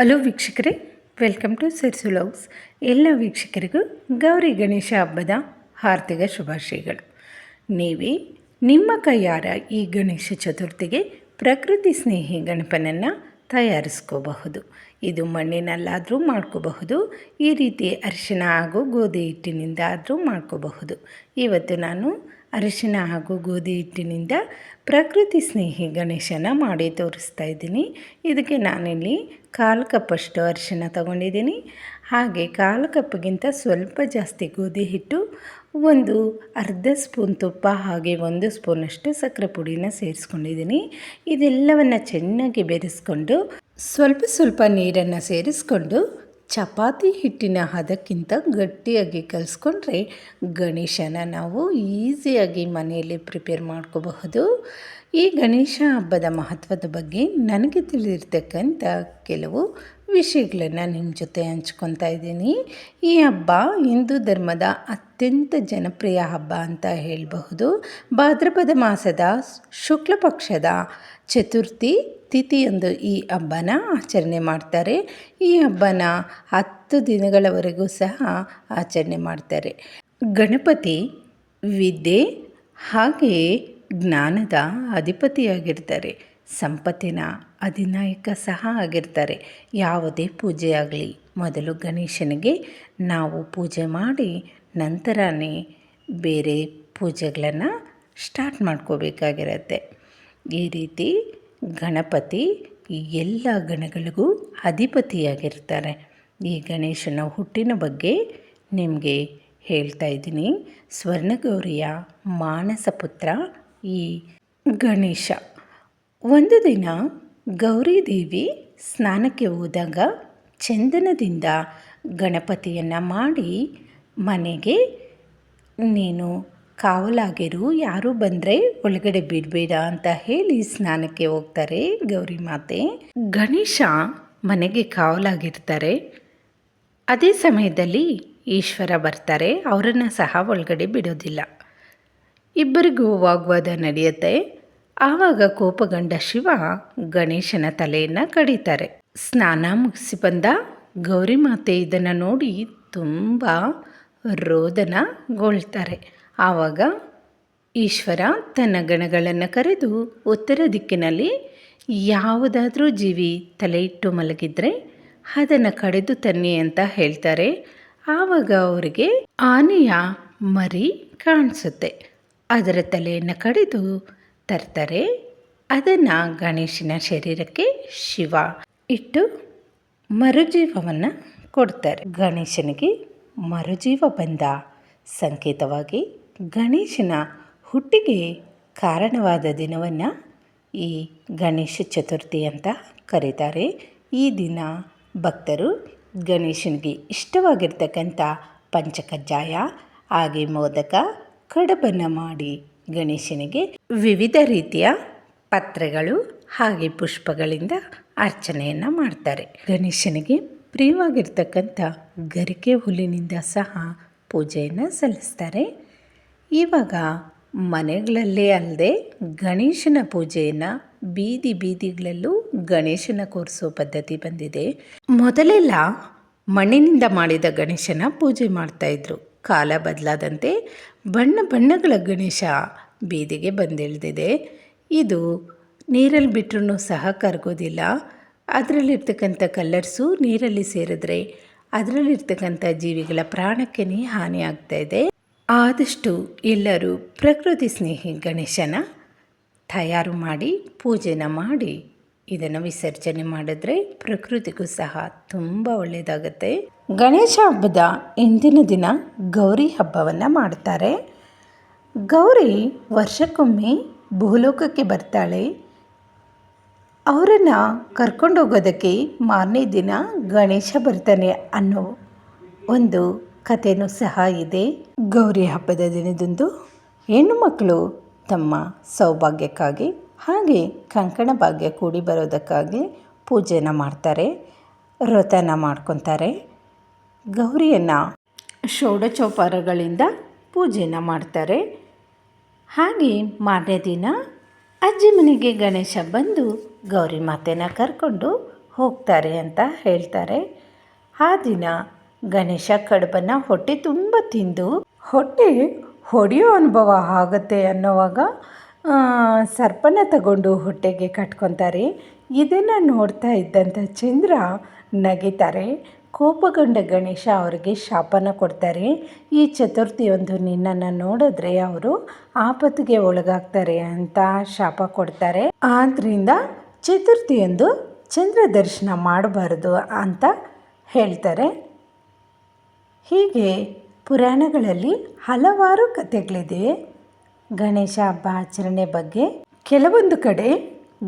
Hello ವೀಕ್ಷಕರೇ welcome to loves ಎಲ್ಲ ವೀಕ್ಷಕರಿಗೂ ಗೌರಿ ಗಣೇಶ ಹಬ್ಬದ ಹಾರ್ದಿಕ ಶುಭಾಶಯಗಳು. ನೀವೇ ನಿಮ್ಮ ಕೈಯಾರ ಈ ಗಣೇಶ ಚತುರ್ಥಿಗೆ ಪ್ರಕೃತಿ ಸ್ನೇಹಿ ಗಣಪನನ್ನು ತಯಾರಿಸ್ಕೋಬಹುದು. ಇದು ಮಣ್ಣಿನಲ್ಲಾದರೂ ಮಾಡ್ಕೋಬಹುದು, ಈ ರೀತಿ ಅರಿಶಿನ ಹಾಗೂ ಗೋಧಿ ಹಿಟ್ಟಿನಿಂದ ಆದರೂ ಮಾಡ್ಕೋಬಹುದು. ಇವತ್ತು ನಾನು ಅರಿಶಿಣ ಹಾಗೂ ಗೋಧಿ ಹಿಟ್ಟಿನಿಂದ ಪ್ರಕೃತಿ ಸ್ನೇಹಿ ಗಣೇಶನ ಮಾಡಿ ತೋರಿಸ್ತಾ ಇದ್ದೀನಿ. ಇದಕ್ಕೆ ನಾನಿಲ್ಲಿ ಕಾಲು ಕಪ್ಪಷ್ಟು ಅರಿಶಿನ ತಗೊಂಡಿದ್ದೀನಿ. ಹಾಗೆ ಕಾಲು ಕಪ್ಪಿಗಿಂತ ಸ್ವಲ್ಪ ಜಾಸ್ತಿ ಗೋಧಿ ಹಿಟ್ಟು, ಒಂದು ಅರ್ಧ ಸ್ಪೂನ್ ತುಪ್ಪ ಹಾಗೆ ಒಂದು ಸ್ಪೂನಷ್ಟು ಸಕ್ಕರೆ ಪುಡಿನ ಸೇರಿಸ್ಕೊಂಡಿದ್ದೀನಿ. ಇದೆಲ್ಲವನ್ನು ಚೆನ್ನಾಗಿ ಬೆರೆಸ್ಕೊಂಡು ಸ್ವಲ್ಪ ಸ್ವಲ್ಪ ನೀರನ್ನು ಸೇರಿಸ್ಕೊಂಡು ಚಪಾತಿ ಹಿಟ್ಟಿನ ಹದಕ್ಕಿಂತ ಗಟ್ಟಿಯಾಗಿ ಕಲಿಸ್ಕೊಂಡ್ರೆ ಗಣೇಶನ ನಾವು ಈಸಿಯಾಗಿ ಮನೆಯಲ್ಲಿ ಪ್ರಿಪೇರ್ ಮಾಡ್ಕೋಬಹುದು. ಈ ಗಣೇಶ ಹಬ್ಬದ ಮಹತ್ವದ ಬಗ್ಗೆ ನನಗೆ ತಿಳಿದಿರ್ತಕ್ಕಂಥ ಕೆಲವು ವಿಷಯಗಳನ್ನು ನಿಮ್ಮ ಜೊತೆ ಹಂಚ್ಕೊತಾ ಇದ್ದೀನಿ. ಈ ಹಬ್ಬ ಹಿಂದೂ ಧರ್ಮದ ಅತ್ಯಂತ ಜನಪ್ರಿಯ ಹಬ್ಬ ಅಂತ ಹೇಳಬಹುದು. ಭಾದ್ರಪದ ಮಾಸದ ಶುಕ್ಲ ಪಕ್ಷದ ಚತುರ್ಥಿ ತಿಥಿಯೊಂದು ಈ ಹಬ್ಬನ ಆಚರಣೆ ಮಾಡ್ತಾರೆ. ಈ ಹಬ್ಬನ ಹತ್ತು ದಿನಗಳವರೆಗೂ ಸಹ ಆಚರಣೆ ಮಾಡ್ತಾರೆ. ಗಣಪತಿ ವಿದ್ಯೆ ಹಾಗೆಯೇ ಜ್ಞಾನದ ಅಧಿಪತಿಯಾಗಿರ್ತಾರೆ. ಸಂಪತ್ತಿನ ಅಧಿನಾಯಕ ಸಹ ಆಗಿರ್ತಾರೆ. ಯಾವುದೇ ಪೂಜೆ ಮೊದಲು ಗಣೇಶನಿಗೆ ನಾವು ಪೂಜೆ ಮಾಡಿ ನಂತರನೇ ಬೇರೆ ಪೂಜೆಗಳನ್ನು ಸ್ಟಾರ್ಟ್ ಮಾಡ್ಕೋಬೇಕಾಗಿರತ್ತೆ. ಈ ರೀತಿ ಗಣಪತಿ ಎಲ್ಲ ಗಣಗಳಿಗೂ ಅಧಿಪತಿಯಾಗಿರ್ತಾರೆ. ಈ ಗಣೇಶನ ಹುಟ್ಟಿನ ಬಗ್ಗೆ ನಿಮಗೆ ಹೇಳ್ತಾ ಇದ್ದೀನಿ. ಸ್ವರ್ಣಗೌರಿಯ ಮಾನಸ ಪುತ್ರ ಈ ಗಣೇಶ. ಒಂದು ದಿನ ಗೌರಿದೇವಿ ಸ್ನಾನಕ್ಕೆ ಹೋದಾಗ ಚಂದನದಿಂದ ಗಣಪತಿಯನ್ನು ಮಾಡಿ ಮನೆಗೆ, ನೀನು ಕಾವಲಾಗಿರು, ಯಾರು ಬಂದರೆ ಒಳಗಡೆ ಬಿಡಬೇಡ ಅಂತ ಹೇಳಿ ಸ್ನಾನಕ್ಕೆ ಹೋಗ್ತಾರೆ ಗೌರಿ ಮಾತೆ. ಗಣೇಶ ಮನೆಗೆ ಕಾವಲಾಗಿರ್ತಾರೆ. ಅದೇ ಸಮಯದಲ್ಲಿ ಈಶ್ವರ ಬರ್ತಾರೆ, ಅವರನ್ನು ಸಹ ಒಳಗಡೆ ಬಿಡೋದಿಲ್ಲ. ಇಬ್ಬರಿಗೂ ವಾಗ್ವಾದ ನಡೆಯುತ್ತೆ. ಆವಾಗ ಕೋಪಗಂಡ ಶಿವ ಗಣೇಶನ ತಲೆಯನ್ನು ಕಡಿತಾರೆ. ಸ್ನಾನ ಮುಗಿಸಿ ಬಂದ ಗೌರಿ ಮಾತೆ ಇದನ್ನು ನೋಡಿ ತುಂಬ ರೋದನಗೊಳ್ತಾರೆ ಆವಾಗ ಈಶ್ವರ ತನ್ನ ಗಣಗಳನ್ನು ಕರೆದು ಉತ್ತರ ದಿಕ್ಕಿನಲ್ಲಿ ಯಾವುದಾದ್ರೂ ಜೀವಿ ತಲೆ ಇಟ್ಟು ಮಲಗಿದ್ರೆ ಅದನ್ನು ಕಡಿದು ತನ್ನಿ ಅಂತ ಹೇಳ್ತಾರೆ. ಆವಾಗ ಅವರಿಗೆ ಆನೆಯ ಮರಿ ಕಾಣಿಸುತ್ತೆ. ಅದರ ತಲೆಯನ್ನು ಕಡಿದು ತರ್ತಾರೆ. ಅದನ್ನು ಗಣೇಶನ ಶರೀರಕ್ಕೆ ಶಿವ ಇಟ್ಟು ಮರುಜೀವವನ್ನು ಕೊಡ್ತಾರೆ. ಗಣೇಶನಿಗೆ ಮರುಜೀವ ಬಂದ ಸಂಕೇತವಾಗಿ ಗಣೇಶನ ಹುಟ್ಟಿಗೆ ಕಾರಣವಾದ ದಿನವನ್ನು ಈ ಗಣೇಶ ಚತುರ್ಥಿ ಅಂತ ಕರೀತಾರೆ. ಈ ದಿನ ಭಕ್ತರು ಗಣೇಶನಿಗೆ ಇಷ್ಟವಾಗಿರ್ತಕ್ಕಂಥ ಪಂಚಕಜ್ಜಾಯ, ಹಾಗೆ ಮೋದಕ, ಕಡಬನ್ನು ಮಾಡಿ ಗಣೇಶನಿಗೆ ವಿವಿಧ ರೀತಿಯ ಪತ್ರೆಗಳು ಹಾಗೆ ಪುಷ್ಪಗಳಿಂದ ಅರ್ಚನೆಯನ್ನು ಮಾಡ್ತಾರೆ. ಗಣೇಶನಿಗೆ ಪ್ರಿಯವಾಗಿರ್ತಕ್ಕಂಥ ಗರಿಕೆ ಹುಲ್ಲಿನಿಂದ ಸಹ ಪೂಜೆಯನ್ನು ಸಲ್ಲಿಸ್ತಾರೆ. ಇವಾಗ ಮನೆಗಳಲ್ಲೇ ಅಲ್ಲದೆ ಗಣೇಶನ ಪೂಜೆಯನ್ನು ಬೀದಿ ಬೀದಿಗಳಲ್ಲೂ ಗಣೇಶನ ಕೂರಿಸೋ ಪದ್ಧತಿ ಬಂದಿದೆ. ಮೊದಲೆಲ್ಲ ಮಣ್ಣಿನಿಂದ ಮಾಡಿದ ಗಣೇಶನ ಪೂಜೆ ಮಾಡ್ತಾಯಿದ್ರು ಕಾಲ ಬದಲಾದಂತೆ ಬಣ್ಣ ಬಣ್ಣಗಳ ಗಣೇಶ ಬೀದಿಗೆ ಬಂದಿಳಿದಿದೆ. ಇದು ನೀರಲ್ಲಿ ಬಿಟ್ಟರೂ ಸಹ ಕರಗೋದಿಲ್ಲ. ಅದರಲ್ಲಿರ್ತಕ್ಕಂಥ ಕಲ್ಲರ್ಸು ನೀರಲ್ಲಿ ಸೇರಿದ್ರೆ ಅದರಲ್ಲಿರ್ತಕ್ಕಂಥ ಜೀವಿಗಳ ಪ್ರಾಣಕ್ಕೇ ಹಾನಿ ಆಗ್ತಾಯಿದೆ ಆದಷ್ಟು ಎಲ್ಲರೂ ಪ್ರಕೃತಿ ಸ್ನೇಹಿ ಗಣೇಶನ ತಯಾರು ಮಾಡಿ ಪೂಜೆನ ಮಾಡಿ ಇದನ್ನು ವಿಸರ್ಜನೆ ಮಾಡಿದ್ರೆ ಪ್ರಕೃತಿಗೂ ಸಹ ತುಂಬ ಒಳ್ಳೆಯದಾಗುತ್ತೆ ಗಣೇಶ ಹಬ್ಬದ ಇಂದಿನ ದಿನ ಗೌರಿ ಹಬ್ಬವನ್ನು ಮಾಡ್ತಾರೆ. ಗೌರಿ ವರ್ಷಕ್ಕೊಮ್ಮೆ ಭೂಲೋಕಕ್ಕೆ ಬರ್ತಾಳೆ. ಅವರನ್ನು ಕರ್ಕೊಂಡೋಗೋದಕ್ಕೆ ಮಾರನೇ ದಿನ ಗಣೇಶ ಬರ್ತಾನೆ ಅನ್ನೋ ಒಂದು ಕಥೆನೂ ಸಹ ಇದೆ. ಗೌರಿ ಹಬ್ಬದ ದಿನದಂದು ಹೆಣ್ಣು ಮಕ್ಕಳು ತಮ್ಮ ಸೌಭಾಗ್ಯಕ್ಕಾಗಿ ಹಾಗೆ ಕಂಕಣ ಭಾಗ್ಯ ಕೂಡಿ ಬರೋದಕ್ಕಾಗಿ ಪೂಜೆನ ಮಾಡ್ತಾರೆ, ವ್ರತನ ಮಾಡ್ಕೊತಾರೆ. ಗೌರಿಯನ್ನು ಷೋಡಚೋಪಾರಗಳಿಂದ ಪೂಜೆನ ಮಾಡ್ತಾರೆ. ಹಾಗೆ ಮಾರನೇ ದಿನ ಅಜ್ಜಿ ಮನೆಗೆ ಗಣೇಶ ಬಂದು ಗೌರಿ ಮಾತೆನ ಕರ್ಕೊಂಡು ಹೋಗ್ತಾರೆ ಅಂತ ಹೇಳ್ತಾರೆ. ಆ ದಿನ ಗಣೇಶ ಕಡುಬನ್ನು ಹೊಟ್ಟೆ ತುಂಬ ತಿಂದು ಹೊಟ್ಟೆ ಹೊಡೆಯೋ ಅನುಭವ ಆಗುತ್ತೆ ಅನ್ನೋವಾಗ ಸರ್ಪನ ತಗೊಂಡು ಹೊಟ್ಟೆಗೆ ಕಟ್ಕೊತಾರೆ. ಇದನ್ನು ನೋಡ್ತಾ ಇದ್ದಂಥ ಚಂದ್ರ ನಗಿತಾರೆ. ಕೋಪಗೊಂಡ ಗಣೇಶ ಅವರಿಗೆ ಶಾಪನ ಕೊಡ್ತಾರೆ. ಈ ಚತುರ್ಥಿಯೊಂದು ನಿನ್ನನ್ನು ನೋಡಿದ್ರೆ ಅವರು ಆಪತ್ತಿಗೆ ಒಳಗಾಗ್ತಾರೆ ಅಂತ ಶಾಪ ಕೊಡ್ತಾರೆ. ಆದ್ದರಿಂದ ಚತುರ್ಥಿಯೊಂದು ಚಂದ್ರ ದರ್ಶನ ಮಾಡಬಾರ್ದು ಅಂತ ಹೇಳ್ತಾರೆ. ಹೀಗೆ ಪುರಾಣಗಳಲ್ಲಿ ಹಲವಾರು ಕಥೆಗಳಿದೆ. ಗಣೇಶ ಹಬ್ಬ ಆಚರಣೆ ಬಗ್ಗೆ ಕೆಲವೊಂದು ಕಡೆ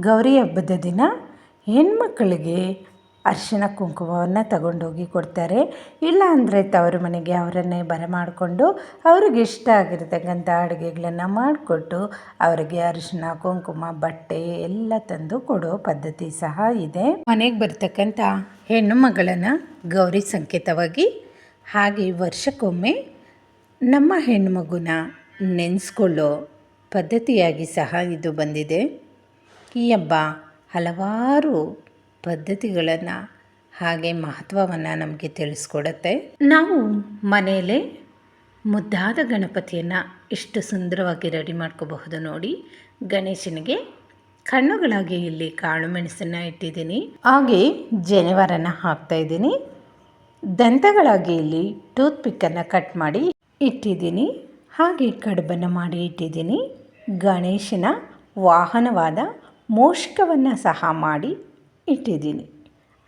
ಗೌರಿ ಹಬ್ಬದ ದಿನ ಹೆಣ್ಮಕ್ಕಳಿಗೆ ಅರಿಶಿಣ ಕುಂಕುಮವನ್ನು ತಗೊಂಡೋಗಿ ಕೊಡ್ತಾರೆ. ಇಲ್ಲ ಅಂದರೆ ತವರು ಮನೆಗೆ ಅವರನ್ನೇ ಬರಮಾಡಿಕೊಂಡು ಅವ್ರಿಗೆ ಇಷ್ಟ ಆಗಿರತಕ್ಕಂಥ ಅಡುಗೆಗಳನ್ನು ಮಾಡಿಕೊಟ್ಟು ಅವರಿಗೆ ಅರಿಶಿಣ, ಕುಂಕುಮ, ಬಟ್ಟೆ ಎಲ್ಲ ತಂದು ಕೊಡೋ ಪದ್ಧತಿ ಸಹ ಇದೆ. ಮನೆಗೆ ಬರ್ತಕ್ಕಂಥ ಹೆಣ್ಣು ಮಗಳನ್ನು ಗೌರಿ ಸಂಕೇತವಾಗಿ ಹಾಗೆ ವರ್ಷಕ್ಕೊಮ್ಮೆ ನಮ್ಮ ಹೆಣ್ಮಗುನ ನೆನೆಸ್ಕೊಳ್ಳೋ ಪದ್ಧತಿಯಾಗಿ ಸಹ ಇದು ಬಂದಿದೆ. ಈ ಹಬ್ಬ ಹಲವಾರು ಪದ್ಧತಿಗಳನ್ನು ಹಾಗೆ ಮಹತ್ವವನ್ನು ನಮಗೆ ತಿಳಿಸ್ಕೊಡತ್ತೆ. ನಾವು ಮನೆಯಲ್ಲೇ ಮುದ್ದಾದ ಗಣಪತಿಯನ್ನು ಎಷ್ಟು ಸುಂದರವಾಗಿ ರೆಡಿ ಮಾಡ್ಕೋಬಹುದು ನೋಡಿ ಗಣೇಶನಿಗೆ ಕಣ್ಣುಗಳಾಗಿ ಇಲ್ಲಿ ಕಾಳು ಮೆಣಸನ್ನು ಇಟ್ಟಿದ್ದೀನಿ. ಹಾಗೆ ಜನಿವಾರನ ಹಾಕ್ತಾ ಇದ್ದೀನಿ. ದಂತಗಳಾಗಿ ಇಲ್ಲಿ ಟೂತ್ ಪಿಕ್ಕನ್ನು ಕಟ್ ಮಾಡಿ ಇಟ್ಟಿದ್ದೀನಿ. ಹಾಗೆ ಕಡುಬನ್ನು ಮಾಡಿ ಇಟ್ಟಿದ್ದೀನಿ. ಗಣೇಶನ ವಾಹನವಾದ ಮೋಷಕವನ್ನು ಸಹ ಮಾಡಿ ಇಟ್ಟಿದ್ದೀನಿ.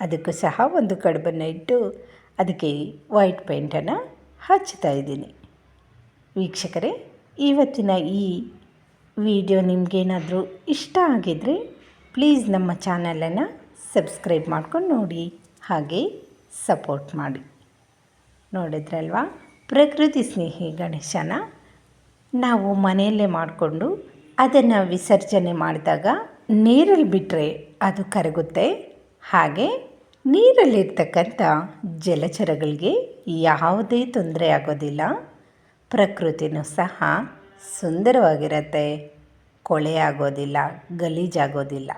ಅದಕ್ಕೂ ಸಹ ಒಂದು ಕಡುಬನ್ನು ಇಟ್ಟು ಅದಕ್ಕೆ ವೈಟ್ ಪೇಂಟನ್ನು ಹಚ್ತಾ ಇದ್ದೀನಿ. ವೀಕ್ಷಕರೇ, ಇವತ್ತಿನ ಈ ವಿಡಿಯೋ ನಿಮಗೇನಾದರೂ ಇಷ್ಟ ಆಗಿದ್ದರೆ ಪ್ಲೀಸ್ ನಮ್ಮ ಚಾನಲನ್ನು ಸಬ್ಸ್ಕ್ರೈಬ್ ಮಾಡ್ಕೊಂಡು ನೋಡಿ. ಹಾಗೆ ಸಪೋರ್ಟ್ ಮಾಡಿ. ನೋಡಿದ್ರಲ್ವಾ? ಪ್ರಕೃತಿ ಸ್ನೇಹಿ ಗಣೇಶನ ನಾವು ಮನೆಯಲ್ಲೇ ಮಾಡಿಕೊಂಡು ಅದನ್ನು ವಿಸರ್ಜನೆ ಮಾಡಿದಾಗ ನೀರಲ್ಲಿ ಬಿಟ್ಟರೆ ಅದು ಕರಗುತ್ತೆ. ಹಾಗೆ ನೀರಲ್ಲಿರ್ತಕ್ಕಂಥ ಜಲಚರಗಳಿಗೆ ಯಾವುದೇ ತೊಂದರೆ ಆಗೋದಿಲ್ಲ. ಪ್ರಕೃತಿನೂ ಸಹ ಸುಂದರವಾಗಿರುತ್ತೆ. ಕೊಳೆ ಆಗೋದಿಲ್ಲ, ಗಲೀಜಾಗೋದಿಲ್ಲ.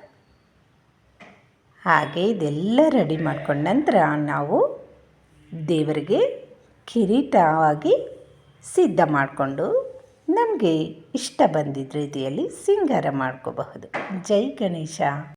ಹಾಗೆ ಇದೆಲ್ಲ ರೆಡಿ ಮಾಡ್ಕೊಂಡ ನಂತರ ನಾವು ದೇವರಿಗೆ ಕಿರೀಟವಾಗಿ ಸಿದ್ಧ ಮಾಡಿಕೊಂಡು ನಮಗೆ ಇಷ್ಟ ಬಂದಿದ್ದ ರೀತಿಯಲ್ಲಿ ಸಿಂಗಾರ ಮಾಡ್ಕೋಬಹುದು. ಜೈ ಗಣೇಶ.